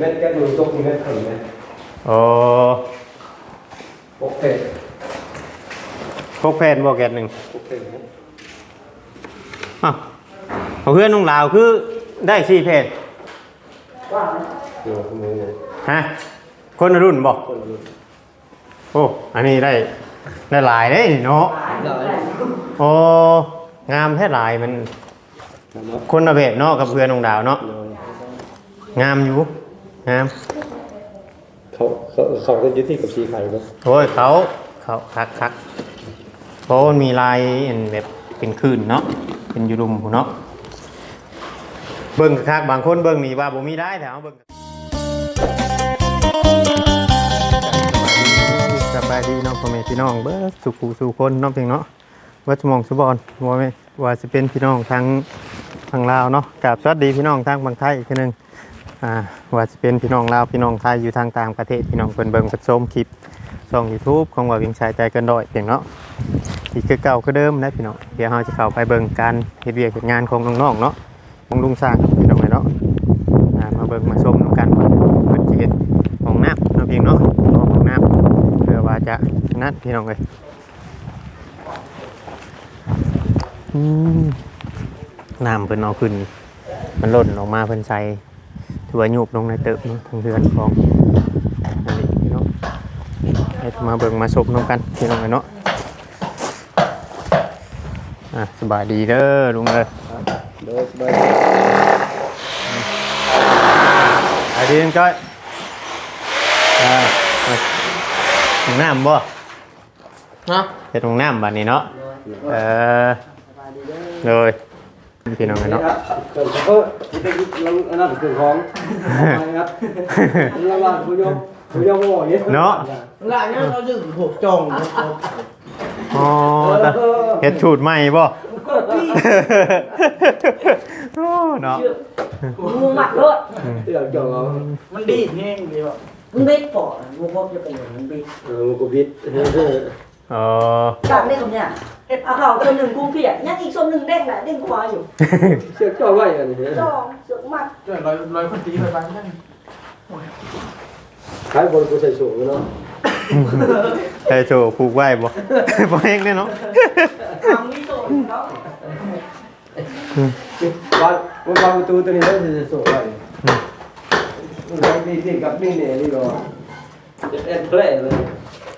เม็ดแก้ดูตกเม็ดถึงเม็ดโอ้โอเคพกแผ่นบ่แกนหนึ่งโอเคอ้าวเอาเพื่อนน้องลาวคือได้สี่แผ่นเดี๋ยวมือเนี่ยฮะคนละรุ่นบ่คนรู้โอ้อันนี้ได้ได้หลายเด้เนาะได้โอ้งามแท้หลายมันเนาะคนละแบบเนาะกับเพื่อนน้องดาวเนาะงามอยู่ งามเขาเขาเขาจะยึดที่กับสีไข่เนาะโอ้ยเขาเขาคักคักเพราะมันมีลายอันแบบเป็นคลื่นเนาะเป็นอยูรุมพูเนาะเบิ่งคักๆบางคนเบิ่งนี่ว่าบ่มีได้แต่เอาเบิ่งสบายดีเน้องพ่อแม่พี่น้องเบิดสุขูสู่คนเน้องเพียงเนาะวัดสมองสุบอนว่าแม่ว่าสิเป็นพี่น้องทางทางลาวเนาะกับสวัสดีพี่น้องทางบางไทยอีกทีหนึง อ่าว่าสิเป็นพี่น้องลาวพี่น้องไทยอยู่ทางต่างประเทศพี่น้องเพิ่นเบิ่งเพิ่นชมคลิปช่อง YouTube ของว่าวิ่งชายใจเกันดอยเพียงเนาะอีกคือเก่าคือเดิมนะพี่น้องเดี๋ยวเราจะเข้าไปเบิ่งการเฮ็ดเวียกเฮ็ดงานของน้องๆเนาะของลุงสร้างพี่น้องเนาะอ่ามาเบิ่งมาชมกันว่าเพิ่นสิเฮ็ดของน้ำเนาะเพียงเนาะของน้ำเพื่อว่าจะนัดพี่น้องเลยน้ำเพิ่นเอาขึ้น มันหล่นออกมาเพิ่นใส่ ถือว่ายุบลงในเติบเนาะทางเรือนของอันนี้พี่น้องให้มาเบิ่งมาชมน้องกันพี่น้องเนาะอะสบายดีเด้อลุงเอ้ยเดินสบายสบายดีน้องจ้อยอ่าเอาห้องน้ำบ่ฮะเฮ็ดห้องน้ำบัดนี้เนาะเออเลยพี่น้องนี่เนาะ ครับเกิดเขาจะได้ลังอันนั้นเกิดของครับระหว่างผู้ยมผู้ยมโง่เนี่ยเนาะ หลานเนี่ยเราดึงหกจองนะอ๋อตะเฮ็ดชูดใหม่บ่โอ้เนาะงูหมัดรถเรื่องจองเอามันดีแห้งดีป่ะมึงเบ็ดปอดงูพบจะเป็นอย่างนั้นเบ็ดเออมันก็บิด อ๋อกลับได้คำเนี่ยเอาเขาส่วนหนึ่งกูเพียยังอีกส่วนหนึ่งเด้งแหละเด้งขวาอยู่เชือกจ่อไว้กันนี่จองเสือกมัดเจ้าร้อยร้อยคนตีไปบ้างนั่นขายบนกูใส่สูงเนาะใส่โชว์ผูกไว้บ่บ่เฮงแน่เนาะทำนี่โซนเนาะวันวันวางประตูตัวนี้แล้วจะสูงไว้มันไว้ดีดีกับนี่เนี่ยนี่ก็เอ็นเพลย์เลย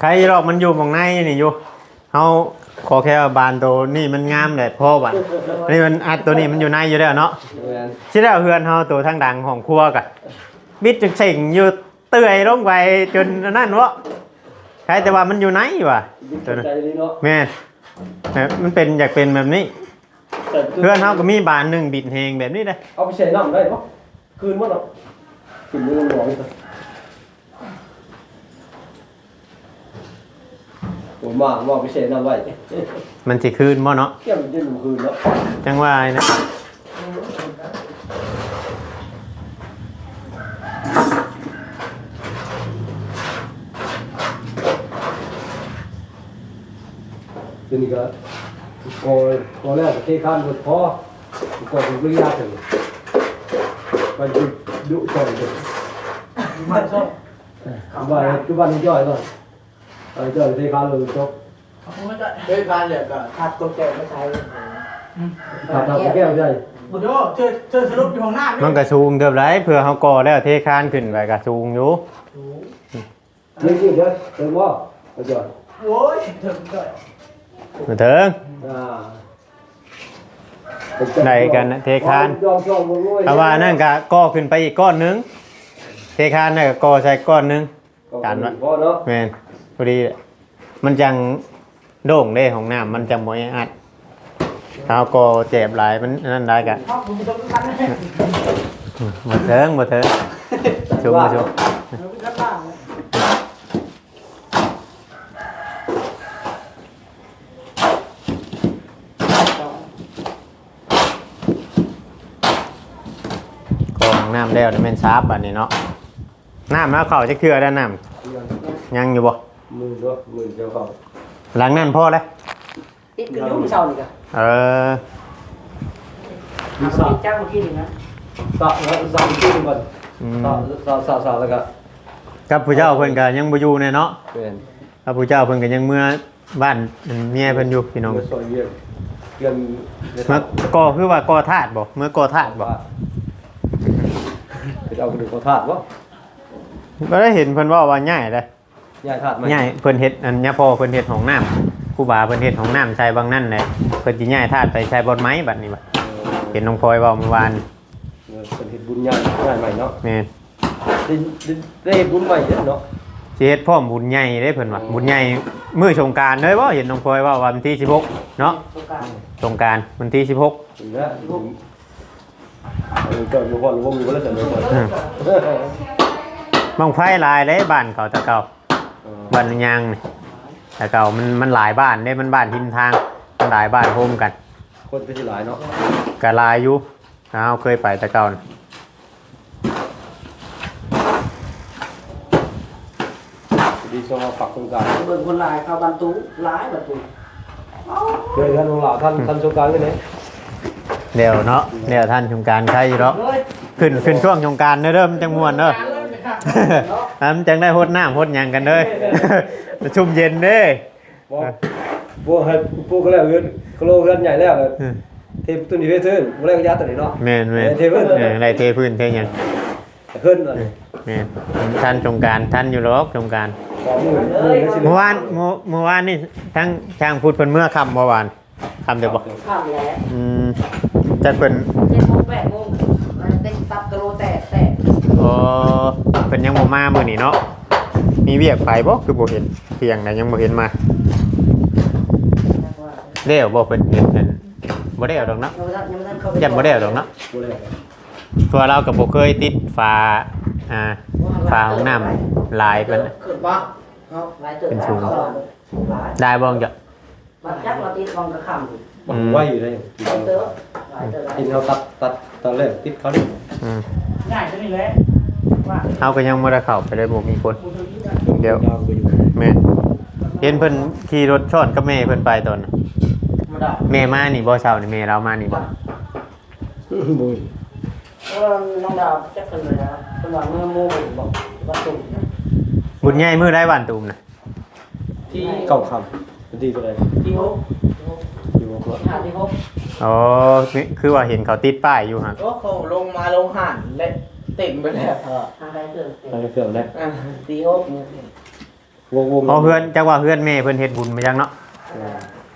ใครหรอกมันอยู่หมองในนี่อยู่เฮาขอแค่ว่าบานโตนี่มันงามแหละพ่อบัดนี่มันอัดตัวนี้มันอยู่ในอยู่แล้วเนาะแมนชิได้เฮือนเฮาตัวทางดังของครัวกะบิดจังเสิ่งอยู่เตื่อยลงไปจนนั่นวะใครแต่ว่ามันอยู่ไหนวะบิดใจดีเนาะแม่นเอ้ยมันเป็นอยากเป็นแบบนี้ เพื่อนเฮาก็มีบานหนึ่งบิดเฮงแบบนี้เลยเอาไปใช้น้ำได้ปะคืนมั้งเนาะคืนมือลงหน่ อยผมมาว่าไปใช้น้ำไว้มันสิคืนบ่เนาะเกี่ยมจะหนูคืนเนาะจังว่าไอ้นะทีนี้ก็กอก็แล้วเทคานหมดพอก็ถึงเรื่องยากถึงมันจะดุจอยเลยมันชอบว่าคือบ้านย่อยเนาะไอ้ย่อยเทคานเลยจบด้วยการเนี่ยก็ทัดตัวแก้วไม่ใช่ทำทำแก้วใหญ่บุญโยเชิญเชิญสรุปอยู่ของหน้ามันก็สูงเกือบไรเพื่อเฮาก่อแล้วเทคานขึ้นไปก็สูงอยู่นี่นี่เด้อเติมว่าไอ้ย่อยโอ้ยเถิงเถิงมาถึงอ่าได้กันนะเทคานยอมยอมงงถ้าว่านั่นก็ก่อขึ้นไปอีกก้อนหนึง เทคานนั่นก็ก่อใส่ก้อนหนึง กันวะ พอเนาะแม่น พอดีแหละมันจังโด่งเด้ของน้ำมันจังบ่อยอัดถ้าเอาก็เจ็บหลายมันนั่นได้กะชอบบุญต้องกันนะบ่เถิงบ่เถิงชุบมาชุบแล้วบ้างก็ของน้ำแล้วนี่แม่นซาบบัดนี้เนาะน้ำแล้วเข้าจะเคือได้น้ำยังอยู่บ่ มือเนาะมือเจ้าเขาหลังนั้นพอแล้วติดกันยุ่งเศร้านี่ก็เออมีทำสาติดจ้างเมื่อกี้นี่นะสาแล้วสามที่มันออืมสาวสาวสาวแล้วก็กับผู้เจ้าเพิ่นก็ยังบ่อยู่แน่เนาะเป็นกับผู้เจ้าเพิ่นก็ยังเมื่อบ้านเมียเพิ่นอยู่พี่น้องเมื่อซอยเวียงเวียงเมื่อก่อคือว่าก่อธาตุบ่เมื่อก่อธาตุบ่จะเอากระดูกเขาธาตุวะบ่ได้เห็นเพิ่นเว่าว่าง่ายเด้ย้ายธาตุไหมง่ายเพิ่นเฮ็ดอันเนี้ยพอเพิ่นเฮ็ดห้องน้ำครูบาเพิ่นเฮ็ดห้องน้ำใช้บางนั่นเลยเพิ่นสิย้ายธาตุไปใช้บ่อนไม้บัดนี้บัดเห็นน้องพลอยเว้าเมื่อวานเออเป็นเห็ดบุญใหญ่ใหญ่ใหม่เนาะแม่นได้ได้ได้เฮ็ดบุญใหม่เยอะเนาะสิเฮ็ดพร้อมบุญใหญ่เด้เพิ่นว่าบุญใหญ่มื้อสงกรานต์เลยบ่เห็นน้องพลอยเว่าวันที่16เนาะสงกรารสงกรานต์วันที่16ถึงแล้วถึงเออก็รู้ว่ารู้ว่ามีก็แล้วแต่เนาะอืมบังไฟหลายเลยบ้านเขาแตะเก่าเออ บ้านยางนี่แต่เก่ามันมันหลายบ้านได้มันบ้านทิมทางมันหลายบ้านโฮมกัน คนเป็นที่หลายเนาะกะลายอยู่เอาเคยไปแต่เก่าน่ะดีสมาปักตรงกลางเบิ่งคนหลายเข้าบรรทุหลายบรรทุเดี๋ยวท่านลงหล่าท่านท่านสงกรารกันเลยเดี๋ยวเนาะเดี๋ยวท่านชงกรารใครอยู่เนาะเฮ้ยขึ้นขึ้นช่วงชงกรารเด้อเริ่มนจังมวนเด้อน้ำจังได้หดน้ำหดหยังกันเด้อ ชุ่มเย็นเด้อ บอกพวกให้พวกก็แล้วเงินก็โลเงินใหญ่แล้วเทปตัวนี้เพื่อนพวกแรกก็ยัดตัวนี้เนาะ แม่นแม่นเทเพิ่นเออได้เทพื้นเทหยังเพิ่นอะไรแม่นท่านชงกรารท่านอยู่หรอกชงกรารขอมือมือไม่ใช่เมื่อวานเมื่อเมื่อวานนี่ทั้งช่างพูดเพิ่นเมื่อคำเมื่อวานคำเดียวบ่ข้ามแล้วอืมจัดเพิ่นเจ็ดโมงแปดโมงมันเต็มตับกะโลแตกแตกอ๋อเพิ่นยังบ่มามื้อนี้เนาะมีเวียกไปบ่คือบ่เห็นเที่ยงน่ะยังบ่เห็นมาเด้วบ่เพิ่นเห็นนั่นบ่ได้เอาดอกเนาะยังไม่ทันยังไม่ทันเข้าไปยันบ่ได้เอาดอกเนาะพวกแรกตัวเราก็บ่เคยติดฝาอ่าฝาห้องน้ำลายเพิ่นน่ะขึ้นบ้างเอาหลายเติบเป็นสูงหลายได้บ่จ้ะบัดจักเราติดลองกระคำมันไว้อยู่เลยหลายเติบหลายเติบหลายกินเติเขาบตัดตัดตอนแรกติดเขาดิอืมง่ายจะนี่แหละว่า เฮาก็ยังบ่ได้เข้าไปได้บ่มีคน เดี๋ยวยาวไปอยู่แม่นเห็นเพิ่นขี่รถชนกับแม่เพิ่นไปตอนน่ะมาได้แม่มานี่บ่เช้านี่แม่เรามานี่บ่บุยเออน้องดาวจักคนเลยนะเป็นว่าเมื่อโมงบอกว่าตุ่มบุญใหญ่มื้อได้บ้านตูมน่ะที่เก้าคำเป็นที่ตัวไหนที่หกที่บอกว่าห้าที่หกอ๋อนี่คือว่าเห็นเขาติดป้ายอยู่หั่นก็เขาลงมาลงหันและ เต็มไปแล้วเออห้าได้เติบทางเครื่องนะอะที่หกวงวงเพราะเพื่อนจักว่าเพื่อนแม่เพิ่นเฮ็ดบุญมาจังเนาะ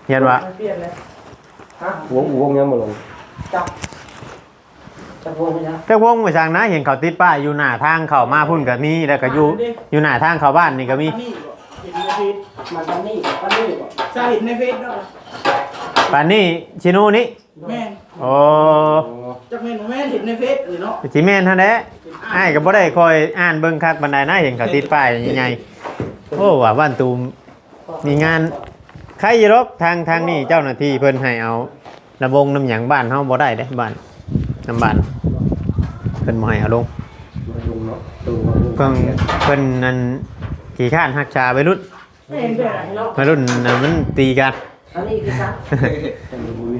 เห็นว่าเปลี่ยนเลยฮะวงวงยังมาลงจับจะวงไหมนะแต่วงมาจังนะเห็นเขาติดป้ายอยู่หน้าทางเข้ามาพุ่นก็มีแล้วก็อยู่อยู่หน้าทางเข้าบ้านนี่ก็มี อันนี้เห็นในเฟซมันจะนี่ก็นี่บอกใช่เห็นในเฟซด้วย ป่านนี้ชิโนูนี่แม่นโอ้จักแม่นบ่แม่นเห็นในเฟซเออเนาะสิแม่นท่านแหละอ้ายก็บ่ได้คอยอ่านเบิ่งคักบันไดนะเห็นเขาติดป้ายใหญ่ๆโอ้ว่าบ้านตูมมีงานใครอยู่หรอกทางทางนี้เจ้าหน้าที่เพิ่นให้เอาระบงน้ำหยังบ้านเฮาบ่ได้เด้บ้านน้ำบ้านเพิ่นบ่ให้เอาลงมาลงเนาะตัวเพิ่นเพิ่นนั่นขี่ข้านหักชาไปรุ่นเห็นด้วยเนาะไปรุ่นน่ะมันตีกัน อันนี้คือครับบุย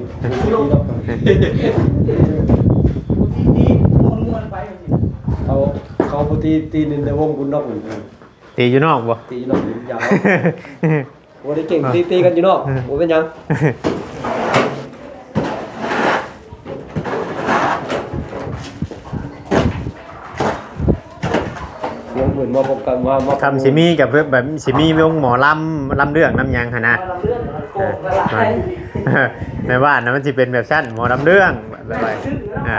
ที่ที่ม้วนไปเขาเขาปตีตีนินในวงบุญนอกหนึ่งตีอยู่นอกบ่ตีนอกหนึ่งยาวโอ้ได้เก่งตีตีกันอยู่นอกโอ้เป็นยัง วงเหมือนมาพบกันว่ามาคำสิมีกับแบบสิมีวงหมอลำลำเรื่องน้ำหยังหั่นนะเราเรื่องโกงกระไรในบ้านนะมันสิเป็นแบบชั้นหมอลำเรื่องแบบไปอะ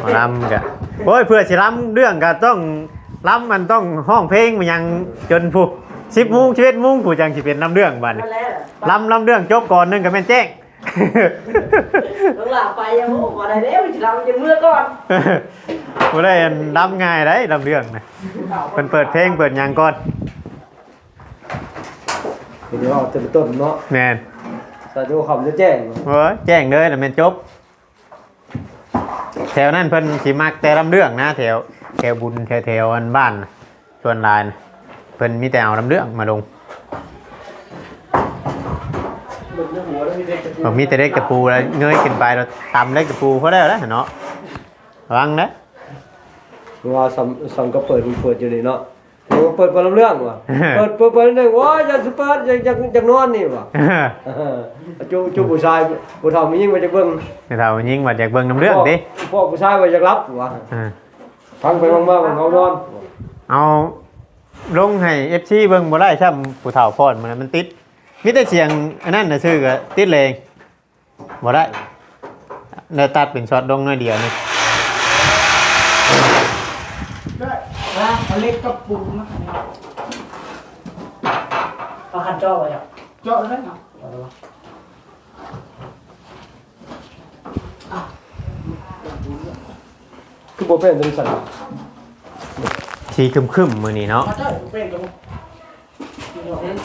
หมอลำกะโอ้ยเพื่อสิลำเรื่องก็ต้องลำมันต้องห้องเพลงมันยังจนผู้สิบโมงชีวิตโมงผู้จังสิเป็นลำเรื่องบ้านนี้นั่นแหละลำลำเรื่องจบก่อนหนึงก็แม่นแจ้ง ต้องหลับไปยังโอ้ก่อนได้เด้อเราจะเมื่อก่อนบ่ได้อันลำง่ายได้ลำเรื่องนะเพิ่นเปิดเพลงเปิดหยังก่อนเดี๋ยวเราจะต้นเนาะแม่นแต่ดูคำจะแจ้งโอ้ยแจ้งเลยแล้วแม่นจบ แถวนั้นเพิ่นสิมักแต่ลำเรื่องนะแถวแถวบุญแถวแถวอันบ้านน่ะส่วนหลายน่ะเพิ่นมีแต่เอาลำเรื่องมาลง หลุดในหัวแล้วมีเด็กจะพูดบอกมีแต่เล็กตะปูแล้วเงยขึ้นไปเราตำเล็กตะปูเขาได้แล้วเนาะระวังนะว่าสัมสังก็เปิดมันเปิดอยู่นี่เนาะโอ้เปิดคนละเรื่องว่ะเปิดเปิดเปิดได้ว้าอย่าสิเปิดอย่าอย่าอย่านอนนี่ว่ะเออจูจูผู้ชายผู้เฒ่ามียิ่งมาจากเบิ่งไม่เท่ายิงว่าจากเบิ่งน้ำเรื่องดิพวกผู้ชายมาจากรับว่ะอ่าฟังไปมากๆมันเขานอนเอาลงให้ FC เบิ่งบ่ได้ซ้ำผู้เฒ่าพรมันมันติด มีแต่เสียงอันนั้นน่ะซื่อก็ติดเลยบ่ได้แล้วตัดเป็นช็อตลงหน้อยเดียวนี่ได้นะเอาเล็กกับปูนมาเอาคันจ้อไว้อะเจาะเลยเนาะคือบ่เป็นจังซั่นสีครึมๆมื้อนี้เนาะมาเจาะเป็นกับ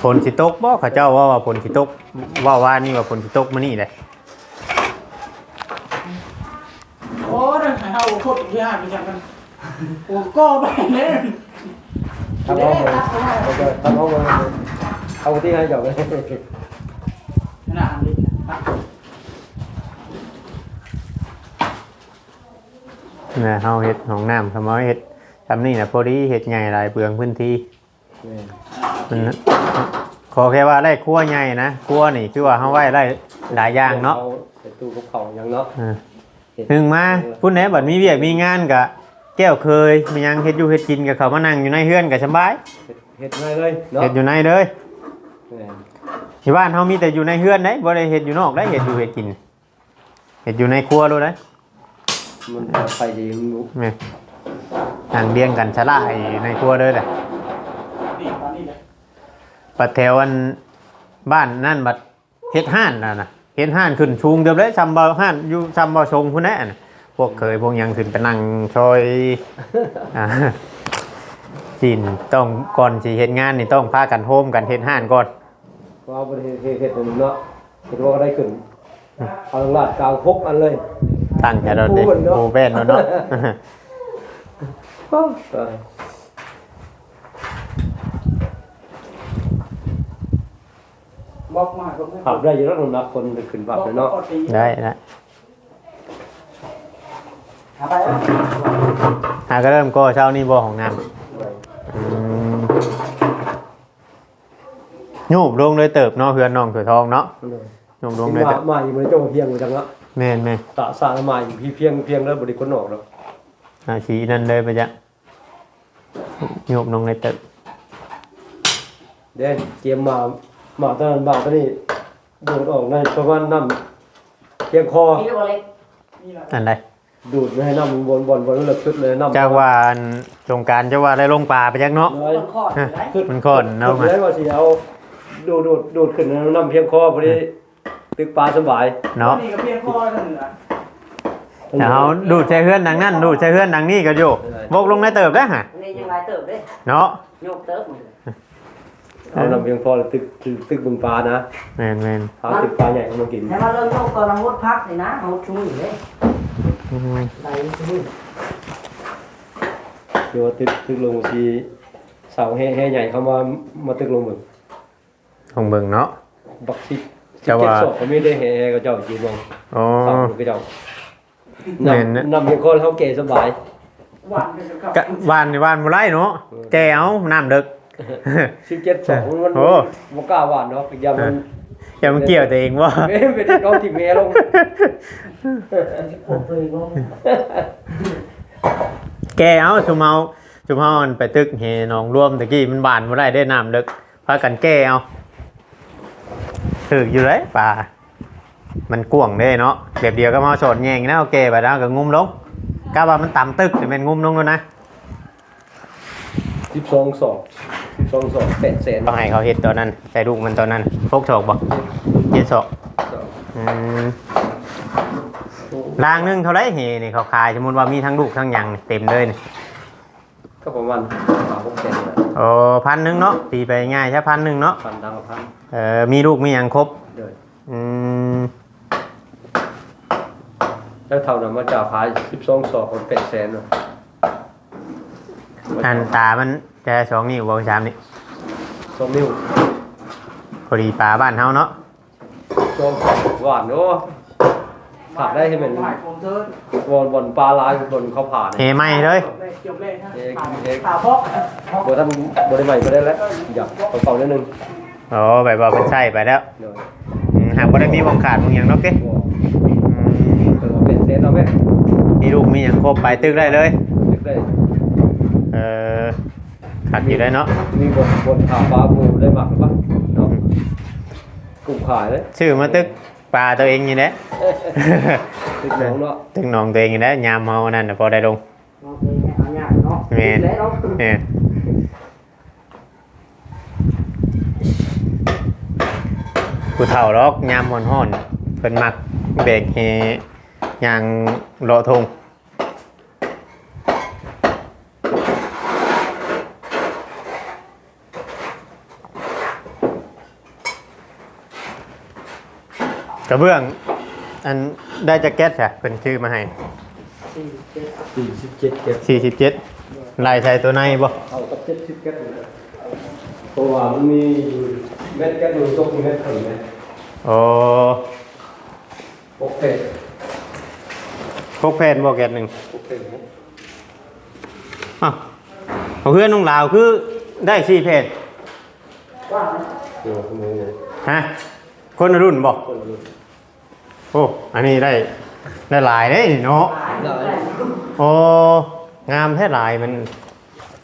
ฝนสิตกบ่เขาเจ้าว่าว่าฝนสิตกว่าว่านี่ว่าฝนสิตกมื้อนี้แหละโอ้ยให้เอาโคตรที่ห้าไปจังกันโอ้ก็ไปเลยทำห้องเลยทำห้องเลยเอาที่ให้เจ้าเลยขนาดนี้นะนะเฮาเฮ็ดห้องน้ำทำาเฮ็ดทำนี่น่ะพอดีเฮ็ดใหญ่หลายเปลืองพื้นที่ มันขอแค่ว่าได้ครัวใหญ่นะครัวนี่คือว่าเฮาไว้ได้หลายอย่างเนาะใส่ตู้กับเขาอย่างเนาะอ่าถึงมาพุ่นไหนบัดมีเวียกมีงานกะ แก้วเคยมีหยังเฮ็ดอยู่เฮ็ดกินกับเขามานั่งอยู่ในเฮือนก็สบายเฮ็ดง่ายเลยเนาะเฮ็ดอยู่ในเลยที่บ้านเฮามีแต่อยู่ในเฮือนเด้บ่ได้เฮ็ดอยู่นอกได้เฮ็ดอยู่เฮ็ดกินเฮ็ดอยู่ในครัวโลดเด้มันไปดีมันรู้แม่นั่งเรียงกันชะล่ายอยู่ในครัวเด้อเด้อนี่ตอนนี้เลย ปัดแถวอันบ้านนั่นบัดเฮ็ดห้านน่ะนะเฮ็ดห้านขึ้นชูงเดิมเลยซ้ำบ่ห้านอยู่ซ้ำบ่ชงพุ่นแน่น่ะพวกเคยพวกหยังขึ้นไปนั่งซอยอ่าจีนต้องก่อนสิเฮ็ดงานนี่ต้องพากันโฮมกันเฮ็ดห้านก่อนว่าบ่ได้เฮ็ดเฮ็ดนั่นเนาะเฮ็ดว่าก็ได้ขึ้นเอาลาดกลางพกอันเลยตั้งใจเราดิพูดเนอะโอ้แป้นเนาะเนาะ บอกมาก็ไม่ขับได้อยู่แล้วน้ำหนักคนขึ้นบับเลยเนาะได้ได้หาไปแล้วหาก็เริ่มก็เช้านี้บ่ของน้ำอืมยูบลงเลยเติบเนาะเพื่อนน้องเถือทองเนาะยูบลงเลยมาเติบมาอยู่มันเจ้าเพียงจังละแม่นแม่นตะสร้างมาอยู่พี่เพียงเพียงแล้วบ่ได้คนออกดอกอาชีนั่นเลยไปจ้ะโยบลงเลยเติบเด้เกมมา มาตอนนั้นมาตอนนี้โดดออกในประมาณน้ำเพียงคอ มีตัวเล็กนี่แหละอันใดดูดไม่ให้น้ำมันวนวนวนแล้วชุดเลยน้ำจากว่าอันสงกรารจะว่าได้ลงป่าไปจักเนาะเลยต้นข้ออยู่ไหนขึ้มันก่อนเอามาขึ้เลยว่าสิเอาดูดดูดดูดขึ้นน้ำเพียงคอพอดีตึกปลาสบายเนาะนี่ก็เพียงข้อเท่านั้นแหละแต่เขาดูดใช้เฮือนดังนั่นดูดใช้เฮือนดังนี่ก็อยู่บกลงในเติบได้อฮะนี่ยังไรเติบเด้เนาะโยกเติบหมด เลยเอาน้ำเพียงคอแล้วตึกตึกตึกบึงปลานะแม่นแม่นหาตึกปลาใหญ่เอามากินแต่มาเริ่มโยกตอนเรางดพักนี่นะเอาชุ่มอยู่เลยอืมไรชุ่มเดี๋ยวว่าตึกตึกลงทีเสาแห่แห่ใหญ่เขามามาตึกลงเหมือนของเบิ่งเนาะบักซิบจะว่าศพเขาไม่ได้แห่ก็เจ้าจีนลงอ๋อเสาก็เจ้าแม่นนะนำนำเพียงคอเขาเก๋สบายหวานไปกับกะวานนี่วานบ่ไรเนาะแกเอาน้ำดึก สิบเจ็ดสองมันโอ้ มันกล้าหวานเนาะอีกอย่างมันอย่ามาเกี่ยวตัวเองว่าเม่เป็นน้องที่เมลงผมเคยงงแกเอาชุมเฮาชุมเฮามันไปตึกเฮหนองร่วมตะกี้มันบานบ่ได้ได้น้ำดึกพากันแก้เอาถึกอยู่เลยป่ามันกว้างเด้เนาะแบบเดียวก็มาสอนแยงนะเอาแก้ไปแล้วก็งุมลงกะว่ามันต่ำตึกแต่เป็นงุมลงแล้วนะ สิบสองสองสิบสองสองแปดแสนต้องให้เขาเฮ็ดตัวนั้นใส่ลูกมันตัวนั้นพกศอกบ่เจ็ดศอกอืมรางหนึงเท่าไรเฮนี่เขาขายสมมุติว่ามีทั้งลูกทั้งหยังนี่เต็มเลยนี่ก็ประมาณสามหกแสนนี่แหละโอ้พันหนึ่งเนาะตีไปง่ายใช่พันหนึ่งเนาะพันดังกับพันเออมีลูกมีอย่างครบเด้ออืมแล้วเท่านั้นมาจากขายสิบสองสองคนแปดแสนเนาะ อันตามันจะสองนิ้วบางชามนี่สองนิ้วพอดีปลาบ้านเฮาเนาะสองสองหวานเนาะผักได้ให้มันถ่ายผมเธอบอลบอลปลาลายบอลเขาผ่าเฮเนี่ยไหม่เลยจบเลยจบเลยนะเอ๊ะข่าวเอ๊ะข่าวพอกพอกบอทำบอได้ใหม่ก็ได้แล้วอยากเอาเป่านิดนึงโอ้แบบว่าเป็นใช่ไปแล้วเดี๋ยวอืมหากบ่ได้มีวงขาดมึงอย่างเนาะเก้บอกเออเป็นเซนเอาไหมมีลูกมีอย่างครบไปตึกได้เลยนึกได้เออขัดอยู่ได้เนาะมีบนบนขาปลาปูได้หมักหรือเปล่าเนาะกลุ่มขายเลยชื่อมาตึกปลาตัวเองอยู่แหละตึกน้องเนาะตึกหนองตัวเองอยู่แล้วยามเมานั่นน่ะพอได้ลงเอาไปเอาเนี่ยเนาะแม่นแล้วเนาะเนี่ยผู้เฒ่าล็อกยามหอนห้อนๆเพิ่นมักเบรกเฮยางเลาะทง กระเบื้อง อันได้แจ็คเก็ตค่ะเพิ่นชื่อมาให้สี่สิบเจ็ดเก็บสี่สิบเจ็ดลายใส่ตัวในบ่เอากับเจ็ดสิบเก็บเลยเพราะว่ามันมีอยู่เม็ดแก้วตกเม็ดถึงเม็ดโอ้โอเคพกแพนบ่แกตหนึ่งโอเคอ้าวเอาเพื่อนน้องลาวคือได้สี่เพจว่าเดี๋ยวคุณมือฮะคนละรุ่นบ่คนรู้โอ้อันนี้ได้ได้หลายเด้นี่เนาะโอ้งามแท้หลายมัน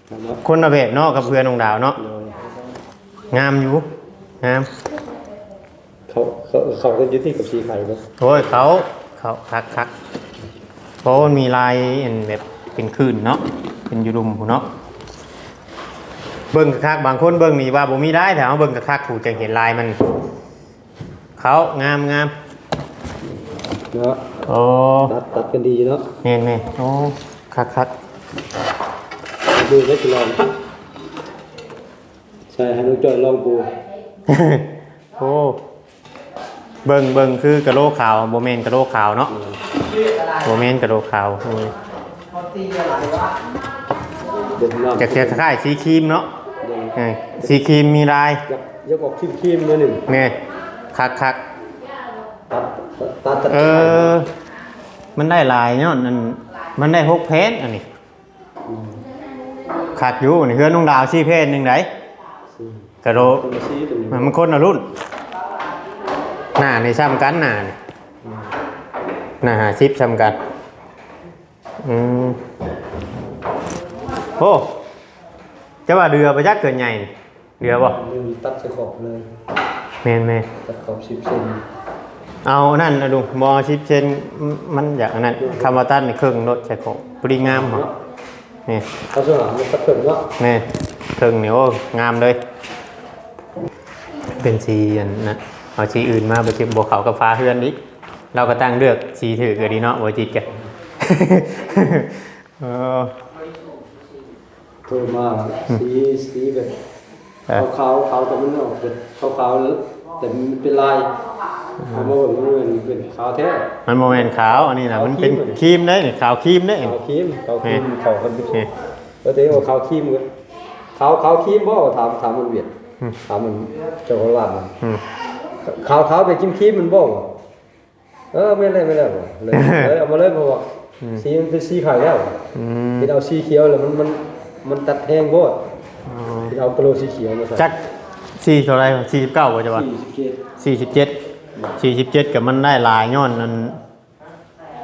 เนาะคนละแบบเนาะกับเพื่อนองดาวเนาะงามอยู่งามเขาเขาเขาก็ยึดที่กับสีไข่เนาะโอ้ยเขาเขาคักคักเพราะมันมีลายอันแบบเป็นคลื่นเนาะเป็นยูรุมผู้เนาะเบิ่งคักบางคนเบิ่งนี่ว่าบ่มีได้แต่เอาเบิ่งคักผู้จะเห็นลายมัน เขางามงาม เนาะโอ้ตัดตัดกันดีเนาะแม่นแม่โอ้คักคักดูได้กี่ลองใช่ให้น้องจอยลองปูโอ้เบิ่งเบิ่งคือกระโหลกขาวโมเมนกระโหลกขาวเนาะโมเมนกระโหลกขาวอืมเขาตีอะไรวะเด็ดน้ำจากเสียคล้ายๆสีครีมเนาะเดี๋ยวเออสีครีมมีลายยักยักออกคิมคิมๆนิดหนึ่งแม่คักคัก ตัดตัดตัดเออ มันได้ลายเนาะนั่นมันได้หกเพนอันนี้คักอยู่นี่เฮือนนุ่งดาวสีเพนหนึ่งไหนกระโหลกตัวละสีตัวนี้มันมันคนละรุ่นหน้าในซ้ำกันหน้านี่หน้าหาซิปซ้ำกันอืมโอ้จะว่าเรือไปยักเกินใหญ่นี่เรือบ่มันตัดใส่ขอบเลยแม่นแม่นตัดขอบสิบเซน เอานั่นนะลุงบอชิปเชนมันอยากอันนั้นคำว่าตันในเครื่องรถใช่ของปรีงามเหรอนี่เขาสนามมันตัดเกินว่าแม่เครื่องเหนียวงามเลย เป็นสีอันนะเอาสีอื่นมาบชิบวเขากับฟ้าเฮือนนี้เราก็ตั้งเลือกสีถือก็ดีเนาะบจิตกันเออเพิ่มมาสีสีแบบเออขาวๆขาวแต่มันออกเป็นขาวๆแล้วแต่มันเป็นลายเอามาแบบมันเป็นเป็นขาวแท้มันโมเมนขาวอันนี้นะมันเป็นครีมได้นี่ขาวครีมได้ขาวครีมขาวครีมนี่ขาวกันเป็นนี่แล้วแต่ว่าขาวครีมกันขาวขาวครีมบ่ถามถามมันเวียดอืมถามมันเจ้าของร้านมันอืมขาวขาวไปครีมครีมมันบ่บ่เออไม่ได้ไม่ได้บ่เลยเลยเอามาเลยเพราะว่าสีมันเป็นสีขาวแล้วอืมที่เอาสีเขียวแล้วมันมันมันตัดแห้งโพดอ๋อที่เอากระโหลกสีเขียวมาใส่จักสี่เท่าไรสี่สิบเก้าว่าจะว่าสี่สิบเจ็ดสี่สิบเจ็ด สี่สิบเจ็ดกับมันได้หลายย้อนมัน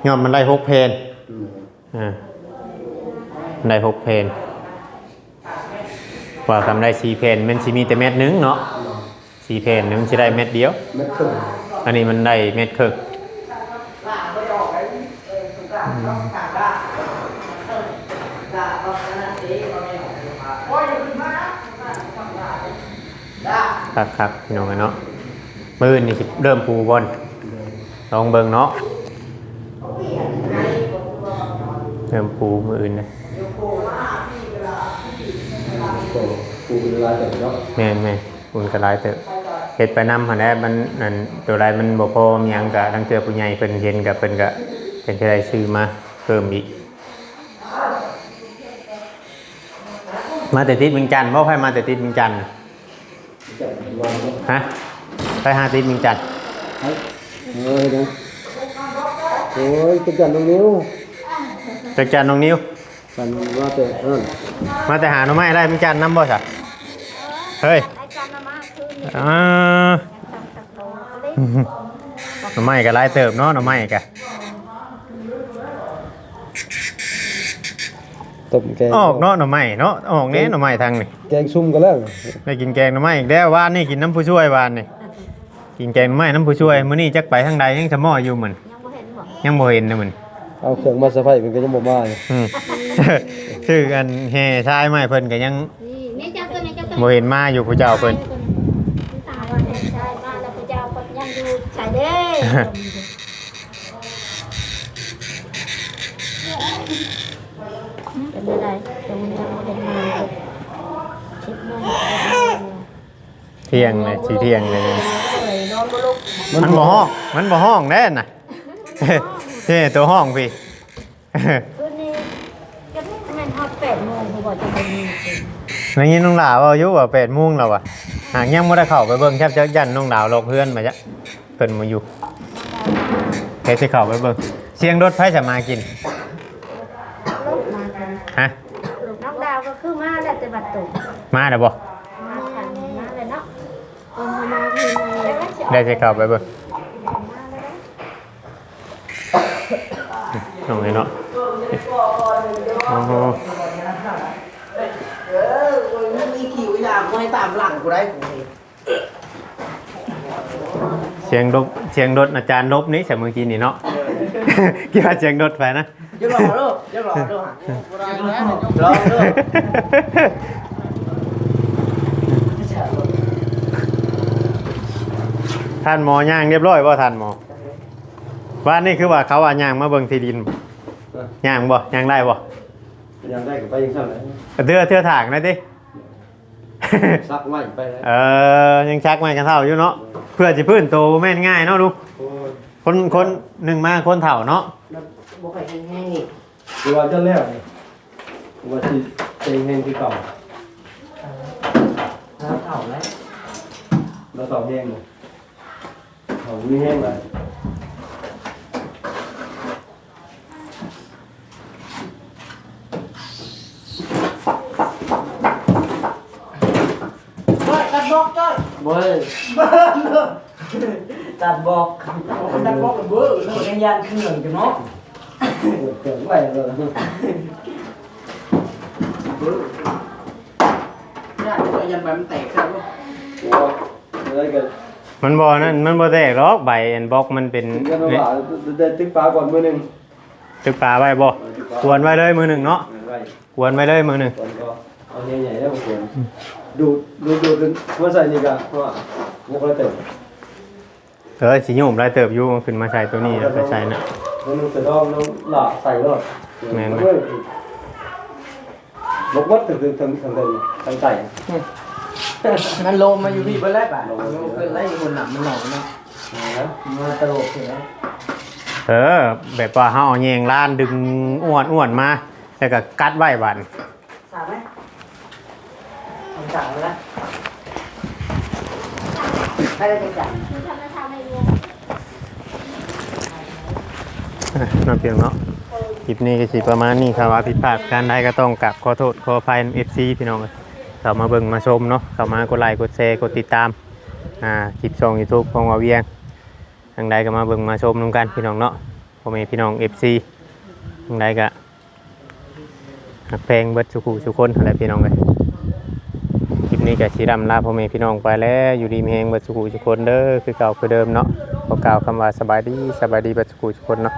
ย้อนมันได้หกเพนอืมอ่าได้หกเพนกว่าทำได้สี่เพนมันสิมีแต่เม็ดหนึงเนาะสี่เพนมันจะได้เม็ดเดียวเม็ดครึ่งอันนี้มันได้เม็ดครึ่งครับครับพี่น้องกันเนาะ มือนี่สิเริ่มปูบอลลองเบิ่งเนาะเริ่มปูมืออื่นเลยก็ปูเป็นลายแบบเนาะแม่นแม่นอุ่นกระไรเตอะเฮ็ดไปนำหันแหล้วมันนั่นตัวไรมันบ่พอมีหยังกะทั้งเตือผู้ใหญ่เพิ่นเห็นกับเพิ่นก็เป็นที่ได้ซื้อมาเพิ่มอีก มาแต่ติดเมืองจันทน์บ่ใครมาแต่ติดเมืองจันทน์จับวางเนาะฮะ ไปหาติดเมืองจันทน์เฮ้ยเออเนาะโอ้ยจักจันตรงนิ้วจักจันน้องนิ้วกันว่าแต่นั่นมาแต่หาหน่อไม้ได้มีจันน้ำบ่ซะเฮ้ยไอ้จันทร์มาคืนนี้อ่าตักโตเล็กหน่อไม้ก็หลายเติบเนาะหน่อไม้ก็ต้มแกงออกเนาะหน่อไม้เนาะออกแน่หน่อไม้ทางนี่แกงซุ่มกันแล้วได้กินแกงหน่อไม้อีกแล้ววานนี่กินน้ำผู้ช่วยวานนี่ กินแกงหน่อไม้น้ำผู้ช่วยมื้อนี้จักไปทางใดยังจะม้ออยู่เหมือนยังบ่เห็นบ่ยังบ่เห็นนะมันเอาเครื่องมาสะพายมันก็ยังบ่มาอยู่อืมชื่อกันแห่ชายไม้เพิ่นก็ยังนี่นี่เจ้าตัวนี้เจ้าตัวบ่เห็นมาอยู่ผู้เจ้าเพิ่นตาว่าแม่ใช่มาแล้วพระเจ้าก็ยังอยู่ใช่เด้เป็นอะไรตรงนี้บ่เห็นมาชิดโมงเที่ยงเลยสิเที่ยงเลยเลยน อนบ่ลุกมันบ่ห้อง มันบ่ห้องแน่น่ะเฮ้ตัวห้องพี่คืนนี้ก็แม่นฮอด8โมงเขาบอกจะไปมีในนี้น้องดาวอายุว่าแปดโมงแล้วอะหากยังไม่ได้เข้าไปเบิ่งแทบจะยันน้องดาวลงเพื่อนมาจ้ะเพิ่นมาอยู่แค่สิเข้าไปเบิ่งเสียงรถไฟจะมากินลูกมากันฮะลูกน้องดาวก็คือมาแล้วแต่บัดตุกมาเด้อบ่ มากันมาเลยเนาะคนมาคืนนี้ ได้สิเข้าไปเบิ่งน้องไอ้เนาะโอ้โหเออมันมีคิวอย่างไม่ตามหลังกูได้กูเองเสียงรถเสียงรถอาจารย์ลบนี่แต่เมื่อกี้นี่เนาะคิดว่าเสียงรถไปนะจะรอเด้อจะรอเด้อรอเด้อ ท่านหมอย่างเรียบร้อยบ่ท่านหมอว่านี่คือว่าเขาว่าย่างมาเบิ่งที่ดินย่างบ่ย่างได้บ่ยังได้ก็ไปยังซั่นแหละเทื่อเทื่อถางได้ดิซักไม้ไปแล้วเออยังชักไม่กันเท่าอยู่เนาะเพื่อจะพื้นโตแม่นง่ายเนาะลูกโอ้ยคนคนหนึ่งมาคนเถ่าเนาะบ่ค่อยแห้งๆนี่คือว่าจะแล้วนี่ว่าสิเต็งแห้งที่เก่าแล้วเท่าแล้วแล้วต่อแห้งนี่เขามีแห้งเลย เฮ้ยตัดบอกจ้อยบ่เฮ้ยตัดบอกตัดบอกกับเบอร์ มันยังยานเครื่องจังเนาะเกิดไว้เลยญาติตัวยันใบมันแตกครับลูกโอ้ยอะไรกันมันบ่นั่นมันบ่แตกหรอกใบอันบล็อกมันเป็นเงินมาได้ตึกปลาก่อนมื้อนึงตึกปลาไว้บ่ควรไว้เลยมือหนึ่งเนาะไว้ควรไว้เลยมือหนึ่งก่อนก็เอาใหญ่ๆแล้วผมดูดูดูดูมาใส่นี่ก็ว่าบ่ค่อยเต็มเออสิโยมได้เติบอยู่มันขึ้นมาใส่ตัวนี้แล้วไปใส่นะมันนึงจะต้องต้องหลาใส่รอดแม่นไหม บกวัดถึงถึงถึงถึงถึงใส่ มันลมมาอยู่พี่เบอร์แรกอะมันขึ้นไล่คนหนักมันหนองนะมาตลกใช่ไหมเออ แบบว่าเฮาเอาแยงล้านดึงอ้วนอ้วนมา แล้วก็กัดไว้บัดสามไหมทำสั่งแล้วให้ได้จังคือธรรมชาติไม่รวมอะน้องเพียงเนาะคลิปนี้ก็สิประมาณนี้ครับว่าผิดพลาดการใดก็ต้องกลับขอโทษขออภัย FC พี่น้องเเข้ามาเบิ่งมาชมเนาะเข้ามากดไลค์กดแชร์กดติดตามอ่าคลิปช่อง YouTube ของวาเวียงทางใดก็มาเบิ่งมาชมนํกันพี่น้องเนาะพ่อแม่พี่น้อง FC ทางใดก็หักแพงเบิดสุขุสุคนอะไรพี่น้องเลยคลิปนี้ก็สิดำลาพ่อแม่พี่น้องไปแล้วอยู่ดีมีแฮงเบิดสุขุสุคนเด้อคือเก่าคือเดิมเนาะขอกล่าวคำว่าสบายดีสบายดีเบิดสุขุสุคนเนาะ